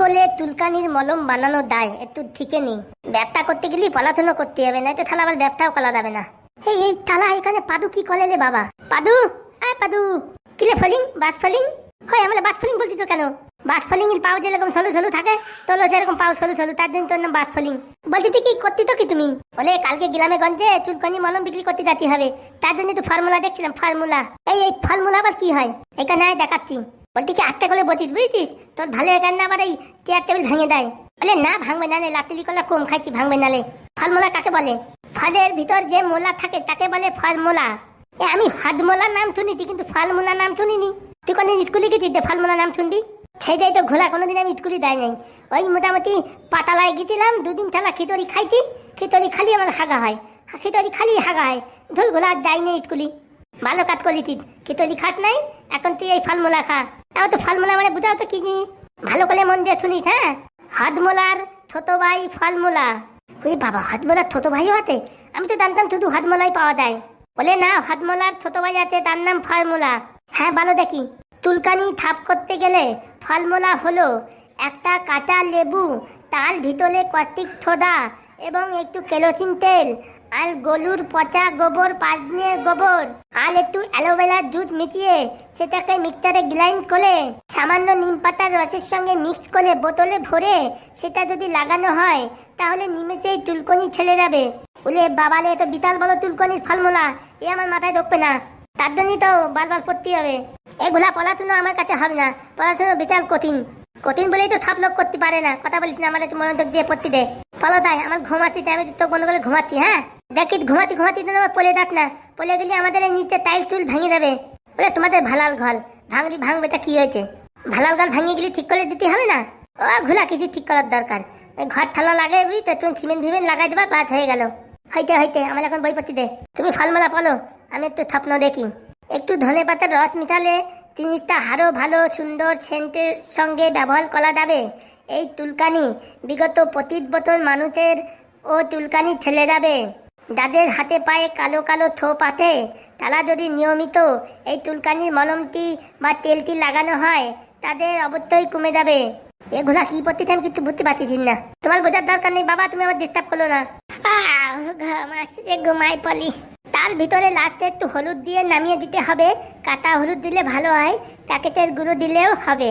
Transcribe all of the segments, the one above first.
করলে তুলকানির মলম বানানো দায়, একটু ঠিকে নেই ব্যবসা করতে গেলে পড়াশোনা করতে হবে না তো তাহলে আবার ব্যবসাও করা যাবে না। এই এই তালা এখানে পাদু কি করে লে বাবা? পাদু? আয় পাদু। কিলে ফলিং? বাস ফলিং? হয় আমরা বাস ফলিং বলছি তো কেন? বাস ফলিং এর পাও যেরকম সলু সলু থাকে, তোলো সেরকম পাও সলু সলু, তার জন্য তোর নাম বাস ফলিং। বলতে তুই কি করতে তো কি তুমি? বলে, কালকে গিলামে গঞ্জে চুলকানি মলম বিক্রি করতে যেতে হবে। তার জন্য তো ফর্মুলা দেখছিলাম ফর্মুলা এই এই ফর্মুলা আবার কি হয়? এখানে আয় দেখাচ্ছি। বলতে কি আস্তে করে বলছিস বুঝছিস? তোর ভালো এখানে আবার এই চেয়ার টেবিল ভেঙে দেয়। বলে, না, ভাঙবে নালে লাতিলি কলা কম খাইছি, ভাঙবে নালে ফলমূলা কাকে বলে? ফলের ভিতর যে মোলা থাকে, তাকে বলে ফলমূলা। এ, আমি হাদমোলার নাম শুনিছি কিন্তু ফলমূলার নাম শুনিনি। তুই কোনদিন স্কুলে গেছিস যে ফলমূলার নাম শুনবি? সেটাই তো ঘোলা, কোনোদিন আমি স্কুলে দেয় নাই। ওই মোটামুটি পাতালায় গেছিলাম, দুদিন ছাড়া খিচুড়ি খাইছি। খিচুড়ি খালি আমার হাগা হয়। খিচুড়ি খালি হাগা হয়। ধুল ঘোলা আর যাই নাই স্কুলে ভালো কাজ করেছিস। খিচুড়ি খাট নাই? এখন তুই এই ফলমূলা খা। এবার তো ফলমূলা মানে বুঝাও তো কি জিনিস? ভালো করে মন দিয়ে শুনিস হ্যাঁ? হাতমোলার ভাই ফলমূলা। ওই বাবা, হাতমোলার ছোট ভাইও আছে আমি তো জানতাম শুধু হাতমোলাই পাওয়া যায়। বলে, না, হাতমোলার ছোট ভাই আছে, তার নাম ফলমূলা। হ্যাঁ ভালো দেখি। তুলকানি থাপ করতে গেলে ফলমূলা হলো একটা কাঁচা লেবু, তার ভিতরে কস্টিক ঠোদা এবং একটু কেরোসিন তেল আর গলুর পচা গোবর পাজনের গোবর, আর একটু অ্যালোভেরার জুস মিশিয়ে সেটাকে মিক্সচারে গ্রাইন্ড করে, সামান্য নিম পাতার রসের সঙ্গে মিক্স করে বোতলে ভরে সেটা যদি লাগানো হয়, তাহলে নিমেষেই চুলকনি ছেড়ে যাবে। বলে বাবালে তো বিতাল বলো তুলকনির ফলমূলা, এ আমার মাথায় ঢুকবে না। তার জন্যই তো বারবার পড়তে হবে। এগুলা পড়াশোনা আমার কাছে হবে না। পড়াশোনা বিশাল কঠিন। কঠিন বলেই তো সব লোক করতে পারে না। কথা বলিস না, আমার একটু মনোযোগ দিয়ে পড়তে দে। ফলো তাই, আমার ঘুমাচ্ছি তাই, আমি চোখ বন্ধ করে ঘুমাচ্ছি হ্যাঁ? দেখি ঘুমাতে ঘুমাতে তো আমার পলে দাঁত না। পলে গেলে আমাদের নিচে টাইলস টুল ভেঙে দেবে বলে, তোমাদের ভালাল ঘর। ভাঙলি, ভাঙবে তা কি হয়েছে? ভালাল ঘর ভেঙে গেলে ঠিক করে দিতে হবে না? ও ঘোলা, কিছু ঠিক করার দরকার। এই ঘর থালা লাগে বুঝি তো তুমি সিমেন্ট ফিমেন্ট লাগাই দেবা বাদ হয়ে গেল। হইতে হইতে, আমার এখন বই পড়তে দে। তুমি ফলমালা বলো আমি একটু স্বপ্ন দেখি। একটু ধনে পাতার রস মিশালে জিনিসটা আরও ভালো, সুন্দর, সেন্টের সঙ্গে ব্যবহার করা যাবে। এই তুলকানি বিগত পঁচিশ বছর মানুষের ও তুলকানি ঠেলে যাবে। যাদের হাতে পায়ে কালো কালো থোপ আছে তারা যদি নিয়মিত এই তুলকানির মলমটি বা তেলটি লাগানো হয় তাদের অবশ্যই কমে যাবে। এগুলা কি পড়তেছে আমি কিছু বুঝতে পারতেছি না। তোমার বোঝার দরকার নেই বাবা তুমি আমার ডিস্টার্ব করল না। ঘুমাই পলি তার ভিতরে লাস্টে একটু হলুদ দিয়ে নামিয়ে দিতে হবে কাটা হলুদ দিলে ভালো হয় প্যাকেটের গুঁড়ো দিলেও হবে।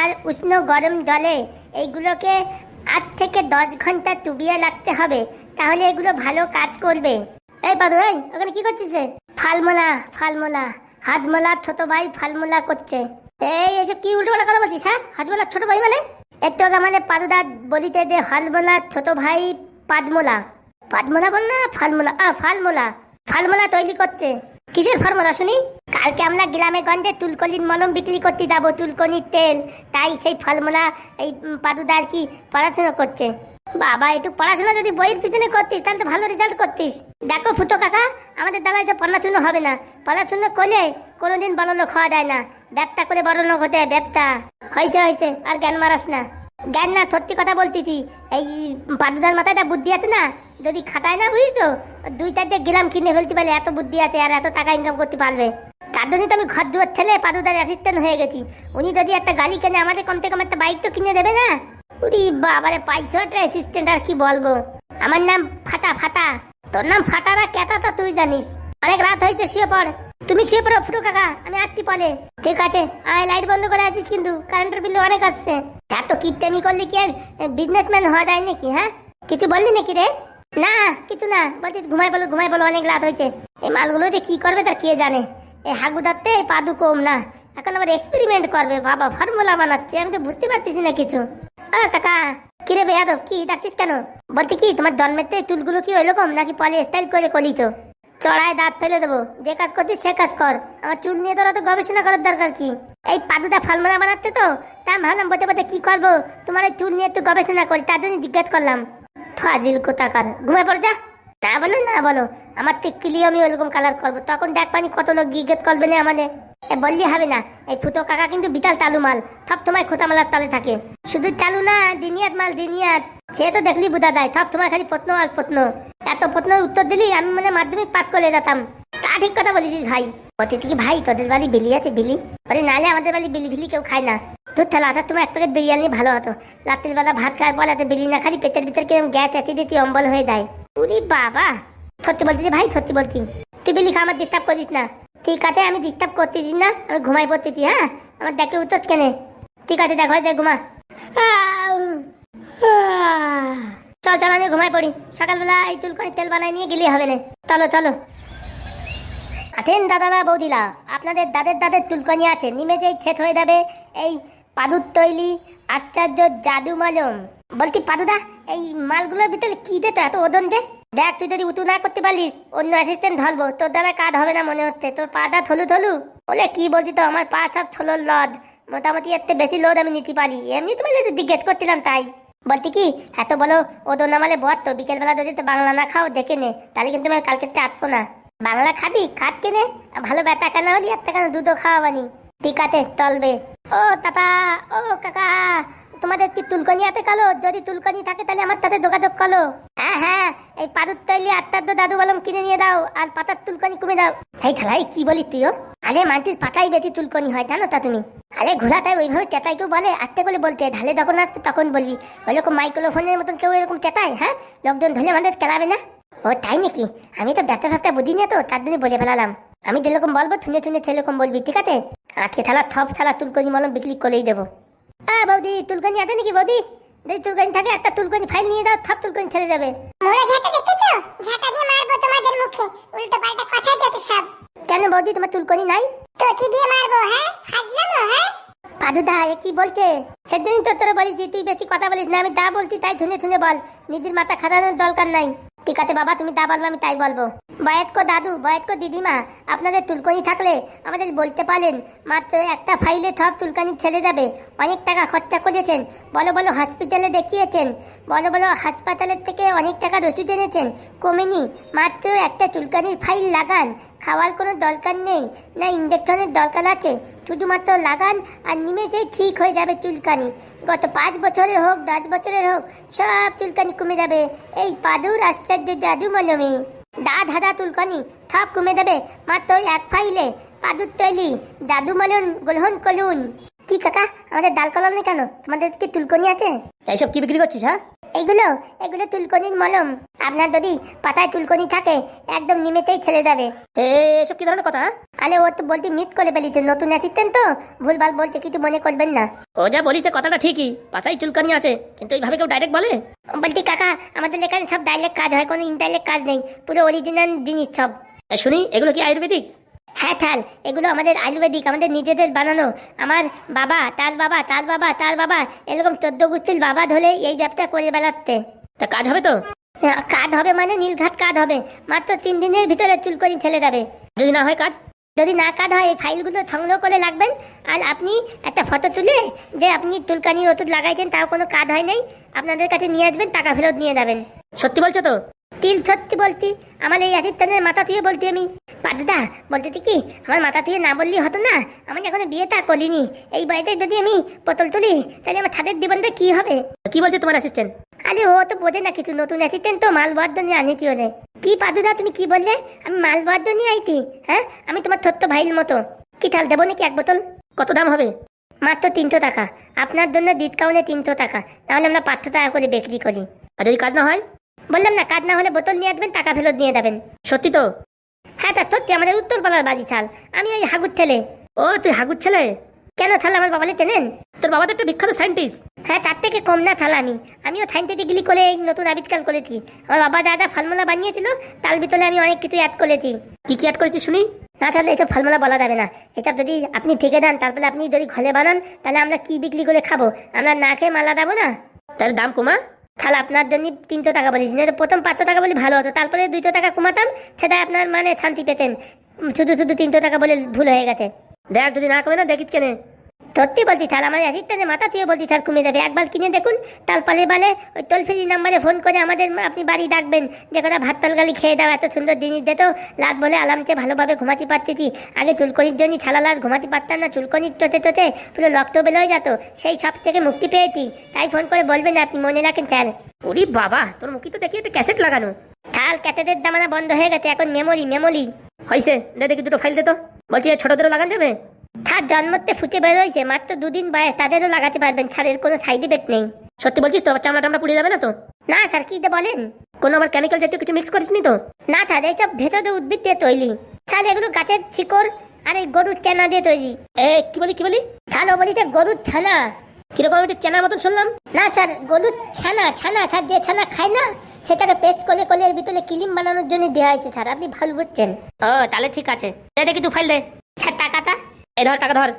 আর উষ্ণ গরম জলে এইগুলোকে আট থেকে দশ ঘণ্টা চুবিয়ে রাখতে হবে, তাহলে এগুলো ভালো কাজ করবে। এই পাদু, এই, ওখানে কি করছিস রে? ফালমোলা ফালমোলা হাতমোলা, ছোট ভাই ফালমোলা করছে। এই, এসব কি উল্টো কথা বলছিস হ্যাঁ? হাতমোলা, ছোট ভাই মানে? আগে আমাদের পাদুদা বলিতে যে হাতমোলা, ছোট ভাই পাদমোলা। পাদমোলা বল না, ফালমোলা, আ, ফালমোলা। ফালমোলা তৈরি করছে। কিসের ফর্মুলা শুনি? কালকে আমরা গ্রামে গঞ্জে তুলকলির মলম বিক্রি করতে যাব, তুলকনির তেল। তাই সেই ফলমূলা, এই পাদুদা আর কি পড়াশোনা করছে? বাবা, একটু পড়াশোনা যদি বইয়ের পিছনে করতিস, তাহলে তো ভালো রেজাল্ট করতিস। দেখো ফুটো কাকা, আমাদের দ্বারা তো পড়াশুনো হবে না। পড়াশোনা করলে কোনোদিন বড় লোক হওয়া যায় না। ব্যবসা করে বড় লোক হতে ব্যবসা। হয়েছে হয়েছে আর জ্ঞান মারাস না। জ্ঞান না, সত্যি কথা বলতেছি। এই পাদুদার মাথায় বুদ্ধি আছে না? যদি খাটায় না বুঝিস দুই চারটে গ্রাম কিনে ফেলতে পারলে এত বুদ্ধি আছে আর এত টাকা ইনকাম করতে পারবে। তার জন্য তো আমি ঘর দুয়ার ছেলে পাদুদার অ্যাসিস্ট্যান্ট হয়ে গেছি। উনি যদি একটা গাড়ি কেনে আমাদের কম থেকে কম একটা বাইক তো কিনে দেবে না? উরি বাবারে পাইছটা অ্যাসিস্ট্যান্ট আর কি বলব? আমার নাম ফাটা ফাটা। তোর নাম ফাটা না কেতা তো তুই জানিস। অনেক রাত হয়েছে, শুয়ে পড়। তুমি শুয়ে পড়ো ফুটু কাকা, আমি আসছি পরে ঠিক আছে, আয় লাইট বন্ধ করে আছিস কিন্তু কারেন্টের বিল অনেক আসছে। এত কিপটেমি করলে কি আর? বিজনেসম্যান হওয়া যায় নাকি হ্যাঁ? কিছু বললি নাকি রে? না, কিছু না। বলছি ঘুমাই বলো ঘুমাই বলো অনেক রাত হয়েছে। এই মালগুলো যে কি করবে তা কে জানে? এই হাগুদারতে এই পাদু কম না। এখন আবার এক্সপেরিমেন্ট করবে। বাবা ফর্মুলা বানাচ্ছে। আমি তো বুঝতে পারতেছি না কিছু। আ কাকা, কিরে বেয়াদব কি ডাকছিস কেন? বলতে কি, তোমার জন্মেতে চুলগুলো কি ওইরকম, নাকি পলি স্টাইল করে কলি তো চড়ায় দাঁত ফেলে দেবো। যে কাজ করছিস, সে কাজ কর। আমার চুল নিয়ে তোরা তো গবেষণা করার দরকার কি? এই পাদুটা ফলমূলা বানাচ্ছে তো? তা ভাবলাম বলতে বলতে কি করব? তোমার ওই চুল নিয়ে একটু গবেষণা করি, তার জন্য জিজ্ঞাসা করলাম। ফাজিল কোথাকার? ঘুমায় পড় যা। না বলো না বলো, আমার ঠিক ক্লিও আমি ওইরকম কালার করব। তখন দেখ পানি কত লোক জিজ্ঞেস করবে না আমাদের। বললি হবে না, এই ফুটো কাকা কিন্তু বিতাল তালু মাল, সব তোমায় খোঁতামালার তালে থাকে। শুধু চালু না, দিনিয়াত মাল দিনিয়াত। সে তো দেখলি বুঝা দেয় সব তোমার খালি প্রশ্ন আর প্রশ্ন। এত প্রশ্নের উত্তর দিলি, আমি মানে মাধ্যমিক পাঠ করে যেতাম। তা ঠিক কথা বলেছিস ভাই। অতিথি কি ভাই, তোদের বাড়ি বিলি আছে বিলি? আরে নালে আমাদের বাড়ি বিলি বিলি কেউ খায় না। তোর তাহলে আসার তোমার এক প্যাকেট বিরিয়ানি ভালো হতো। রাত্রিবেলা ভাত খাওয়ার পর এত বিরিয়ানি না খালি পেটের ভিতরে কিরম গ্যাস দিতি অম্বল হয়ে যায়। উরি বাবা, সত্যি বলছি ভাই, সত্যি বলছি। তুই বিলি আমার ডিস্টার্ব করিস না। ঠিক আছে, আমি ডিস্টার্ব করতেছি না, আমি ঘুমাই পড়তেছি হ্যাঁ? আমার দেখে উত্তর কেনে? ঠিক আছে দেখো দেখ ঘুমা। চল চল, আমি ঘুমাই পড়ি। সকালবেলা এই চুল করে তেল বানাই নিয়ে গেলে হবে না। চলো চলো। আছেন দাদারা, বৌদিরা। আপনাদের দাদের দাদের তুলকনি আছে। নিমে যেই থেত হয়ে যাবে এই পাদুর তৈলি, আশ্চর্য জাদু মলম। বলছি পাদুদা এই মালগুলোর ভিতরে কি দে তো এত ওজন দে দেখ, তুই যদি উতু না করতে পারলিস, অন্য অ্যাসিস্ট্যান্ট ধরবো। তোর দ্বারা কাজ হবে না মনে হচ্ছে। তোর পাটা থলু থলু বলে, কি বলছি তো, আমার পা সব থলোর লদ। মোটামুটি এর বেশি লোড আমি নিতে পারি। এমনি তোমার একটু জিজ্ঞেস করছিলাম তাই। বলছি কি, এত বলো ওদের নামালে বর তো, বিকেলবেলা যদি তো বাংলা না খাও, দেখে নে। তাহলে কিন্তু আমি কালকে আটবো না। বাংলা খাবি খাট কেনে ভালো ব্যথা কেন হলি একটা কেন দুধও খাওয়াবানি। ঠিক আছে, চলবে। ও কাকা ও, কাকা। তোমাদের কি তুলকনি আছে কালো? যদি তুলকনি থাকে তাহলে আমার সাথে যোগাযোগ করো। হ্যাঁ হ্যাঁ এই পাদুর তৈলি তো দাদু বলম কিনে নিয়ে দাও, আর পাতার তুলকনি কমে দাও। এই খেলাই, কি বলিস তুইও আরে মাটির পাতাই বেশি তুলকনি হয়, জানো তা তুমি? আরে ঘোড়াটাই ওইভাবে চেতাই কেউ বলে, আস্তে বলে বলতে ঢালে যখন আসবে তখন বলবি। ওই রকম মাইক্রোফোনের মতন কেউ এরকম চেতায় হ্যাঁ? লোকজন ধরে আমাদের খেলাবে না? ও, তাই নাকি? আমি তো ব্যবসা ফ্যাবসা বুঝি না তো, তার জন্য বলে ফেলালাম। আমি যেরকম বলব থুনে থুনে সেরকম বলবি, ঠিক আছে? আজকে থালা থপ থালা তুলকনি মলম বিক্রি করেই দেবো। বৌদি তুলকনি আছে নাকি বৌদি? যদি তুলকনি থাকে একটা তুলকনি ফাইল নিয়ে দাও থপ তুলকনি ছেড়ে যাবে। ঝাঁটা ঝাঁটা দিয়ে মারবো তোমাদের মুখে। উল্টো পাল্টা কথা যত সব। কেন বৌদি তোমার তুলকনি নাই? তোকে দিয়ে মারবো হ্যাঁ? ফাজলামো হ্যাঁ? পাদুদা এ কি বলছে? সেদিনই তো তোরা বলিস যে তুই বেশি কথা বলিস না আমি দা বলছি তাই থুনে থুনে বল। নিজের মাথা খাটানোর দরকার নাই। ঠিক আছে বাবা, তুমি তা বলব আমি তাই বলব। বয়স্ক দাদু, বয়স্ক দিদিমা, আপনাদের তুলকনি থাকলে আমাদের বলতে পারেন। মাত্র একটা ফাইলে সব তুলকানি ছেড়ে যাবে। অনেক টাকা খরচা করেছেন। বলো বলো হসপিটালে দেখিয়েছেন। বলো বলো হাসপাতালের থেকে অনেক টাকা রসিদ এনেছেন। কমেনি। মাত্র একটা চুলকানির ফাইল লাগান। খাওয়ার কোনো দরকার নেই। না ইঞ্জেকশনের দরকার আছে। শুধুমাত্র লাগান আর নিমেষেই ঠিক হয়ে যাবে চুলকানি। গত পাঁচ বছরের হোক, দশ বছরের হোক, সব চুলকানি কমে যাবে। এই পাদুর আশ্চর্য জাদু মলমে। দা ধাঁধা তুলকানি থাপ কমে দেবে মাত্র এক ফাইলে পাদুর তৈলি, জাদু মলন গ্রহণ করুন কি কাকা, আমাদের ডাল কলম নেই কেন? তোমাদের কি তুলকনি আছে? এইসব কি বিক্রি করছিস হ্যাঁ? এইগুলো এগুলো তুলকনির মলম। আপনার যদি পাতায় তুলকনি থাকে একদম নিমেতেই ছেলে যাবে। এ এসব কি ধরনের কথা? আরে ও তো বলতে মিট করে ফেলিতে নতুন অ্যাসিস্ট্যান্ট তো? ভুলভাল বলছে কিছু মনে করবেন না। ও যা বলিস কথাটা ঠিকই। পাতায় চুলকানি আছে কিন্তু এইভাবে কেউ ডাইরেক্ট বলে? বলছি কাকা আমাদের এখানে সব ডাইরেক্ট কাজ হয় কোনো ইনডাইরেক্ট কাজ নেই। পুরো অরিজিনাল জিনিস সব। শুনি এগুলো কি আয়ুর্বেদিক? হ্যাঁ থাল এগুলো আমাদের আয়ুর্বেদিক আমাদের নিজেদের বানানো। আমার বাবা তার বাবা তার বাবা তার বাবা এরকম চোদ্দ গোষ্ঠীর বাবা ধরে এই ব্যবসা করে বেড়াচ্ছে। তা কাজ হবে তো? হ্যাঁ, কাজ হবে মানে নীলঘাট কাজ হবে। মাত্র তিন দিনের ভিতরে চুলকনি ছেড়ে যাবে যদি না হয় কাজ? যদি না কাজ হয় এই ফাইলগুলো সংগ্রহ করে রাখবেন। আর আপনি একটা ফটো তুলে যে আপনি চুলকানির ওষুধ লাগাইছেন তাও কোনো কাজ হয় নাই আপনাদের কাছে নিয়ে আসবেন টাকা ফেরত নিয়ে যাবেন। সত্যি বলছো তো? তিল সত্যি বলতি আমার এই অ্যাসিস্ট্যান্টের মাথা ধুয়ে বলতি আমি। পাদুদা বলতে কি আমার মাথা ধুয়ে না বললি হতো না। আমি এখনও বিয়েটা করিনি। এই বাড়িতে যদি আমি বোতল তুলি তাহলে আমার ছাদের জীবনটা কি হবে? কি বলছো তোমার অ্যাসিস্ট্যান্ট আরে ও তো বোঝে না কিছু নতুন অ্যাসিস্ট্যান্ট তো মাল বদ্ধ নিয়ে আনিছি ওরে কি পাদুদা তুমি কি বললে? আমি মাল বদ্ধ নিয়ে আইতি হ্যাঁ? আমি তোমার ছোট্ট ভাইয়ের মতো। কি চাল দেবো নাকি এক বোতল? কত দাম হবে? মাত্র তিনশো টাকা। আপনার জন্য ডিসকাউন্টে তিনশো টাকা। তাহলে আমরা পাঁচশো টাকা করে বিক্রি করি। আর যদি কাজ না হয়? বললাম না কাজ না হলে বোতল নিয়ে আসবেন টাকা ফেরত নিয়ে যাবেন। সত্যি তো? হ্যাঁ তা সত্যি আমাদের উত্তরপাড়ার বাজি থাল আমি ওই হাগুর ছেলে। ও তুই হাগুর ছেলে? কেন থাল আমার বাবালে চেনেন? তোর বাবা তো একটা বিখ্যাত সায়েন্টিস্ট হ্যাঁ তার থেকে কম না থাল আমি। আমিও সাইন্টিফিকলি করে এই নতুন আবিষ্কার করেছি। আমার বাবা দাদা ফলমূলা বানিয়েছিল তার ভিতরে আমি অনেক কিছু অ্যাড করেছি। কি কি অ্যাড করেছি শুনি? না তাহলে এটা ফলমূলা বলা যাবে না। এটা যদি আপনি থেকে দেন তারপরে আপনি যদি ঘরে বানান তাহলে আমরা কি বিক্রি করে খাব? আমরা না খেয়ে মালা দেবো না? তার দাম কমা? তাহলে আপনার জন্য তিনশো টাকা বলেছি। না প্রথম পাঁচশো টাকা বলে ভালো হতো, তারপরে দুইশো টাকা কমাতাম সেটা আপনার মানে শান্তি পেতেন। শুধু শুধু তিনশো টাকা বলে ভুল হয়ে গেছে। দেখ, যদি না কমে না, দেখিস কেনে। সত্যি বলছি তাহলে আমার অ্যাসিস্ট্যান্টে মাথা তুই বলছি স্যার কমে যাবে একবার কিনে দেখুন তারপরে বলে ওই টোল ফ্রি নাম্বারে ফোন করে আমাদের আপনি বাড়ি ডাকবেন। যে কটা ভাত তরকারি খেয়ে দাও এত সুন্দর জিনিস দিত রাত বলে আলামকে ভালোভাবে ঘুমাতে পারতেছি। আগে চুলকনির জন্য ছালালার ঘুমাতে পারতাম না চুলকনির চোটে চোটে পুরো রক্ত বেরোয় যেত। সেই সব থেকে মুক্তি পেয়েছি। তাই ফোন করে বলবেন আপনি মনে রাখেন স্যার। ওরে বাবা তোর মুখি তো দেখি একটা ক্যাসেট লাগানো। থাল ক্যাটেদের দামানা বন্ধ হয়ে গেছে এখন মেমোরি মেমোরি হয়েছে দেখি দুটো ফাইল দে তো। বলছি ছোটদেরও লাগান যাবে? ছাদ জন্মতে ফুটে বেরোইছে মাত্র দুদিন বয়স তাদেরও লাগাতে পারবেন ছাড়ের কোনো সাইড ইফেক্ট নেই। সত্যি বলছিস তো চামড়া টামড়া পুড়ে যাবে না তো? না স্যার কি বলেন? কোনো আবার কেমিক্যাল জাতীয় কিছু মিক্স করিসনি তো? না স্যার এইটা ভেতরে উদ্ভিদ দিয়ে তৈরি। ছাল এগুলো গাছের শিকড় আর এই গরুর চেনা দিয়ে তৈরি। এ কি বলি কি বলি? ছাল ও বলিছে গরুর ছানা। কীরকম একটা চেনার মতন শুনলাম। না স্যার গরুর ছানা ছানা স্যার যে ছানা খায় না সেটাকে পেস্ট করে করে এর ভিতরে ক্রিম বানানোর জন্য দেওয়া হয়েছে স্যার। আপনি ভালো বুঝছেন। ও তাহলে ঠিক আছে। দে দেখি তুই ফাইল দে। স্যার টাকাটা? এই ধর টাকা ধর।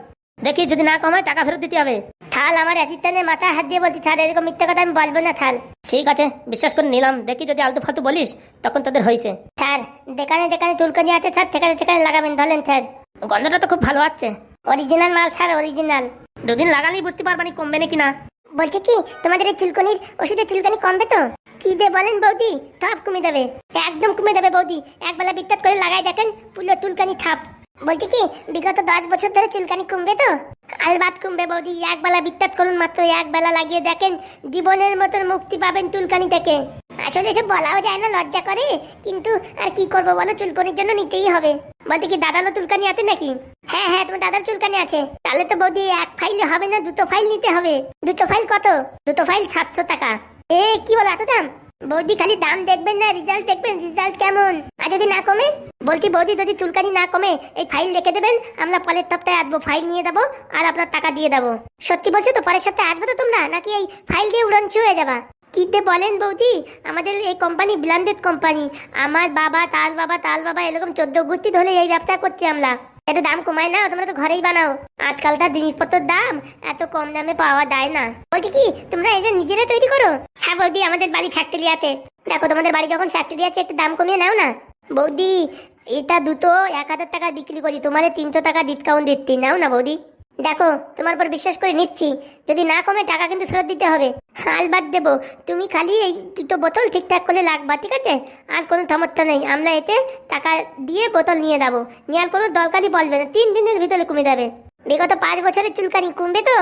দেখি যদি না কমায় টাকা ফেরত দিতে হবে। থাল আমার অ্যাসিস্ট্যান্টের মাথায় হাত দিয়ে বলছি স্যার এরকম মিথ্যা কথা আমি বলব না থাল। ঠিক আছে বিশ্বাস করে নিলাম। দেখি যদি আলতু ফালতু বলিস তখন তোদের হয়েছে স্যার দেখানে দেখানে চুলকানি আছে স্যার সেখানে সেখানে লাগাবেন ধরেন স্যার গন্ধটা তো খুব ভালো আছে অরিজিনাল মাল স্যার অরিজিনাল দুদিন লাগালেই বুঝতে পারবানি কমবে নাকি না। বলছে কি তোমাদের এই চুলকনির ওষুধে চুলকানি কমবে তো? কি দে বলেন বৌদি থাপ কমে দেবে একদম কমে দেবে বৌদি। একবেলা বিত্তাত করে লাগাই দেখেন পুরো চুলকানি থাপ। বলছি কি, বিগত দশ বছর ধরে চুলকানি কমবে তো? আলবাত কমবে বৌদি, একবেলা বিত্তাত করুন মাত্র, একবেলা লাগিয়ে দেখেন, জীবনের মতন মুক্তি পাবেন চুলকানি থেকে। আসলে সব বলাও যায় না, লজ্জা করে, কিন্তু আর কি করব বলো, চুলকানির জন্য নিতেই হবে। বলতে কি, দাদারও চুলকানি আছে নাকি? হ্যাঁ হ্যাঁ তোমার দাদার চুলকানি আছে। তাহলে তো বৌদি, এক ফাইলে হবে না, দুটো ফাইল নিতে হবে। দুটো ফাইল কত? দুটো ফাইল সাতশো টাকা। এ, কি বলো, এত দাম? বৌদি, খালি দাম দেখবেন না রেজাল্ট দেখবেন রেজাল্ট কেমন? আর যদি না কমে? বলছি, বৌদি, যদি চুলকানি না কমে, এই ফাইল রেখে দেবেন, আমরা পরের সপ্তাহে আসব ফাইল নিয়ে দেবো আর আপনার টাকা দিয়ে দেবো। সত্যি বলছো তো, পরের সপ্তাহে আসবে তো তোমরা? নাকি এই ফাইল দিয়ে উড়নছু হয়ে যাবা? কি দিয়ে বলেন বৌদি, আমাদের এই কোম্পানি ব্লান্ডেড কোম্পানি আমার বাবা, তাল বাবা তাল বাবা, এরকম চোদ্দ গোষ্ঠী ধরে এই ব্যবসা করছি আমরা। একটু দাম কমায় না তোমরা তো ঘরেই বানাও। আজকালকার জিনিসপত্রের দাম এত কম দামে পাওয়া যায় না। বলছি কি, তোমরা এটা নিজেরা তৈরি করো? হ্যাঁ বৌদি, আমাদের বাড়ি ফ্যাক্টরি আছে দেখো, তোমাদের বাড়ি যখন ফ্যাক্টরি আছে, একটু দাম কমিয়ে নাও না। বৌদি, এটা দুটো এক হাজার টাকা বিক্রি করি, তোমাদের তিনশো টাকা ডিসকাউন্ট দিচ্ছি। নাও না বৌদি। দেখো, তোমার উপর বিশ্বাস করে নিচ্ছি। যদি না কমে, টাকা কিন্তু ফেরত দিতে হবে। হাল বাদ দেবো। তুমি খালি এই দুটো বোতল ঠিকঠাক করে লাগবা, ঠিক আছে? আর কোনো সমস্যা নেই। আমরা এতে টাকা দিয়ে বোতল নিয়ে যাব। নেওয়ার কোনো দরকারই বলবে না। তিন দিনের ভিতরে কমে যাবে। বিগত পাঁচ বছরের চুলকানি কমবে তো?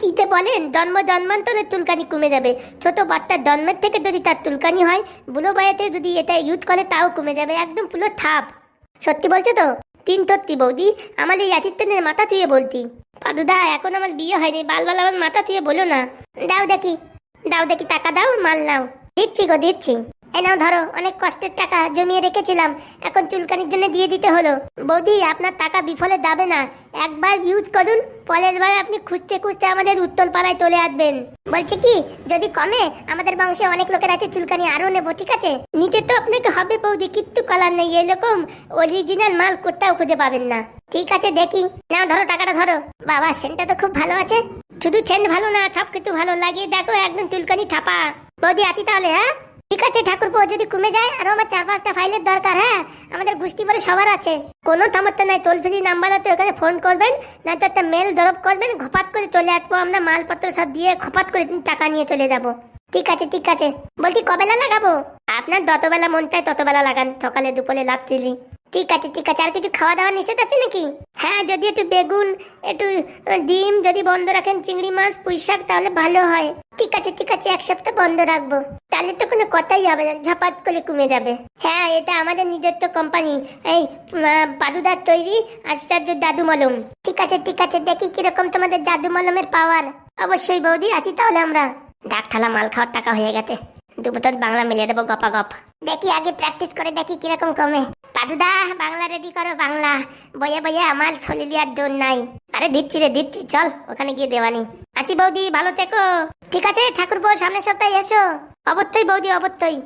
কিতে বলেন, জন্ম জন্মান্তরের চুলকানি কমে যাবে। ছোট বাচ্চার জন্মের থেকে যদি তার চুলকানি হয় বুলো বয়াতে যদি এটা ইউজ করে, তাও কমে যাবে। একদম পুরো থাপ। সত্যি বলছো তো? তিন বৌদি, আমার এই অ্যাসিস্ট্যান্টের মাথা থুয়ে বলতি। পাদুদা, এখন আমার বিয়ে হয়নি, বালবাল আমার মাথা থুয়ে বলো না। দাও দেখি দাও দেখি, টাকা দাও, মাল নাও। দিচ্ছি গো, দিচ্ছি। এ নাও ধরো, অনেক কষ্টের টাকা জমিয়ে রেখেছিলাম। এখন চুলকানির জন্য দিয়ে দিতে হলো। বৌদি, আপনার টাকা বিফলে যাবে না। একবার ইউজ করুন, পরের বার আপনি খুঁজতে খুঁজতে আমাদের উত্তল পাড়ায় চলে আসবেন। বলছে কি, যদি কমে, আমাদের বংশে অনেক লোকের আছে চুলকানি আরও নেব, ঠিক আছে? নিতে তো আপনাকে হবে বৌদি, কিচ্ছু কলার নেই। এরকম অরিজিনাল মাল কোথাও খুঁজে পাবেন না। ঠিক আছে, দেখি। নাও ধরো, টাকাটা ধরো। বাবা, সেন্টটা তো খুব ভালো আছে। শুধু সেন্ট ভালো না সব কিছু ভালো। লাগিয়ে দেখো, একদম চুলকানি থাপা বৌদি, আছি তাহলে হ্যাঁ? ঠিক আছে, ঠাকুরপো, যদি কমে যায়, আরও আমার চার পাঁচটা ফাইলের দরকার হ্যাঁ? আমাদের গোষ্ঠী পরে সবার আছে। কোনো থামাতে নাই টোল ফ্রি নাম্বার আছে, ওখানে ফোন করবেন নয়তো একটা মেল ড্রপ করবেন খপাত করে চলে আসব আমরা, মালপত্র সব দিয়ে খপাত করে টাকা নিয়ে চলে যাব। ঠিক আছে ঠিক আছে। বলছি কবেলা লাগাবো? আপনার যতবেলা মন চায় ততবেলা লাগান, সকালে, দুপুরে রাত্রি ঠিক আছে ঠিক আছে। আর কিছু খাওয়া দাওয়া নিষেধ আছে নাকি? হ্যাঁ যদি একটু বেগুন একটু ডিম যদি বন্ধ রাখেন চিংড়ি মাছ পুঁই শাক তাহলে ভালো হয়। ঠিক আছে ঠিক আছে এক সপ্তাহ বন্ধ রাখব। তাহলে তো কোনো কথাই হবে না ঝপাত করে কমে যাবে। হ্যাঁ এটা আমাদের নিজস্ব কোম্পানি এই আহ, পাদুদার তৈরি আশ্চর্য দাদু মলম। ঠিক আছে ঠিক আছে দেখি কীরকম তোমাদের জাদু মলমের পাওয়ার অবশ্যই বৌদি আছি তাহলে আমরা। ডাক থালা মাল খাওয়ার টাকা হয়ে গেছে। দু বোতল বাংলা মিলিয়ে দেবো গপা গপ। দেখি আগে প্র্যাকটিস করে দেখি কীরকম কমে। পাদুদা, বাংলা রেডি করো বাংলা। বইয়ে বইয়ে আমার ছলি লিয়ার জোর নাই। আরে দিচ্ছি রে, দিচ্ছি। চল, ওখানে গিয়ে দেওয়ানি। আছি বৌদি, ভালো থেকো। ঠিক আছে ঠাকুর সামনের সপ্তাহে এসো। অবশ্যই বৌদি, অবশ্যই।